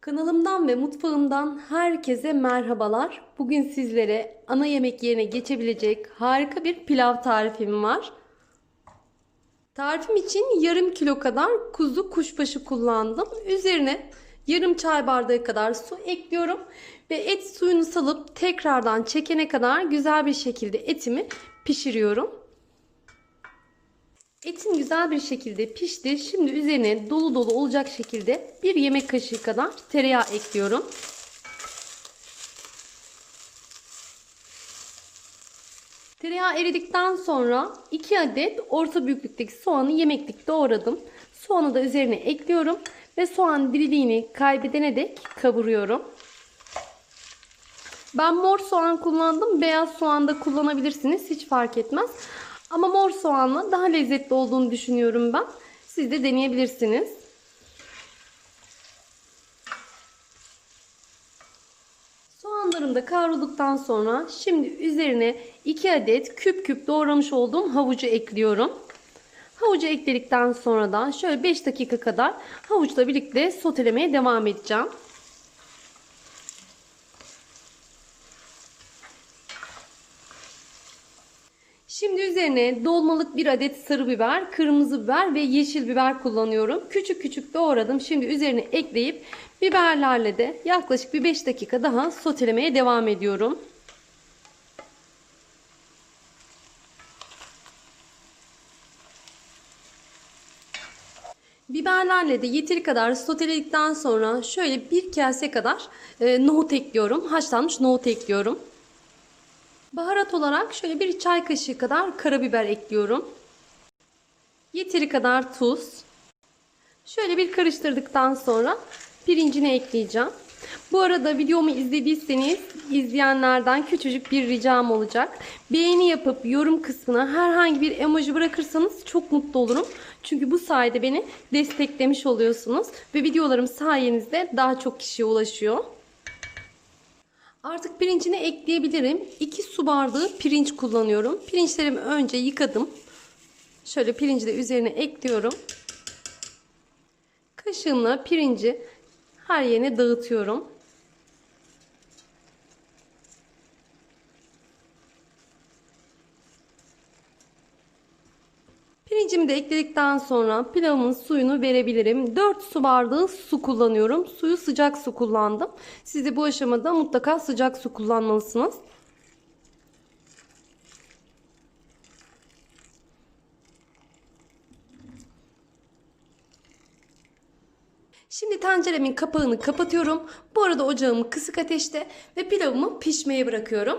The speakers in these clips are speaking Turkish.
Kanalımdan ve mutfağımdan herkese merhabalar. Bugün sizlere ana yemek yerine geçebilecek harika bir pilav tarifim var. Tarifim için yarım kilo kadar kuzu kuşbaşı kullandım. Üzerine yarım çay bardağı kadar su ekliyorum ve et suyunu salıp tekrardan çekene kadar güzel bir şekilde etimi pişiriyorum. Etim güzel bir şekilde pişti. Şimdi üzerine dolu dolu olacak şekilde bir yemek kaşığı kadar tereyağı ekliyorum. Tereyağı eridikten sonra 2 adet orta büyüklükteki soğanı yemeklik doğradım. Soğanı da üzerine ekliyorum ve soğan diriliğini kaybedene dek kavuruyorum. Ben mor soğan kullandım. Beyaz soğan da kullanabilirsiniz. Hiç fark etmez. Ama mor soğanla daha lezzetli olduğunu düşünüyorum ben. Siz de deneyebilirsiniz. Soğanlarım da kavrulduktan sonra şimdi üzerine 2 adet küp küp doğramış olduğum havucu ekliyorum. Havucu ekledikten sonra da şöyle 5 dakika kadar havuçla birlikte sotelemeye devam edeceğim. Şimdi üzerine dolmalık bir adet sarı biber, kırmızı biber ve yeşil biber kullanıyorum. Küçük küçük doğradım. Şimdi üzerine ekleyip biberlerle de yaklaşık bir 5 dakika daha sotelemeye devam ediyorum. Biberlerle de yeteri kadar soteledikten sonra şöyle bir kase kadar e, nohut ekliyorum. Haşlanmış nohut ekliyorum. Baharat olarak şöyle bir çay kaşığı kadar karabiber ekliyorum. Yeteri kadar tuz. Şöyle bir karıştırdıktan sonra pirincini ekleyeceğim. Bu arada videomu izlediyseniz izleyenlerden küçücük bir ricam olacak. Beğeni yapıp yorum kısmına herhangi bir emoji bırakırsanız çok mutlu olurum. Çünkü bu sayede beni desteklemiş oluyorsunuz ve videolarım sayenizde daha çok kişiye ulaşıyor. Artık pirincini ekleyebilirim. 2 su bardağı pirinç kullanıyorum. Pirinçlerimi önce yıkadım. Şöyle pirinci de üzerine ekliyorum. Kaşığımla pirinci her yerine dağıtıyorum. Pirincimi de ekledikten sonra pilavımın suyunu verebilirim. 4 su bardağı su kullanıyorum. Suyu sıcak su kullandım. Siz de bu aşamada mutlaka sıcak su kullanmalısınız. Şimdi tenceremin kapağını kapatıyorum. Bu arada ocağımı kısık ateşte ve pilavımı pişmeye bırakıyorum.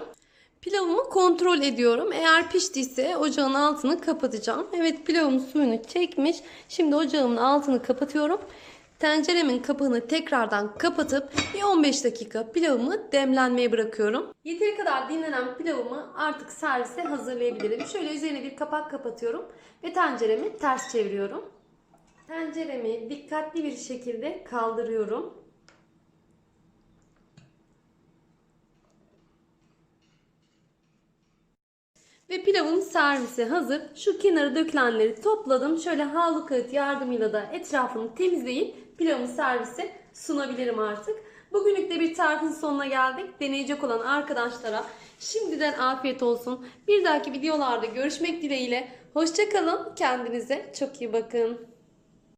Pilavımı kontrol ediyorum. Eğer piştiyse ocağın altını kapatacağım. Evet pilavım suyunu çekmiş. Şimdi ocağımın altını kapatıyorum. Tenceremin kapağını tekrardan kapatıp bir 15 dakika pilavımı demlenmeye bırakıyorum. Yeteri kadar dinlenen pilavımı artık servise hazırlayabilirim. Şöyle üzerine bir kapak kapatıyorum ve tenceremi ters çeviriyorum. Tenceremi dikkatli bir şekilde kaldırıyorum. Ve pilavım servise hazır. Şu kenara dökülenleri topladım. Şöyle havlu kağıt yardımıyla da etrafını temizleyip pilavımı servise sunabilirim artık. Bugünlük de bir tarifin sonuna geldik. Deneyecek olan arkadaşlara şimdiden afiyet olsun. Bir dahaki videolarda görüşmek dileğiyle. Hoşçakalın. Kendinize çok iyi bakın.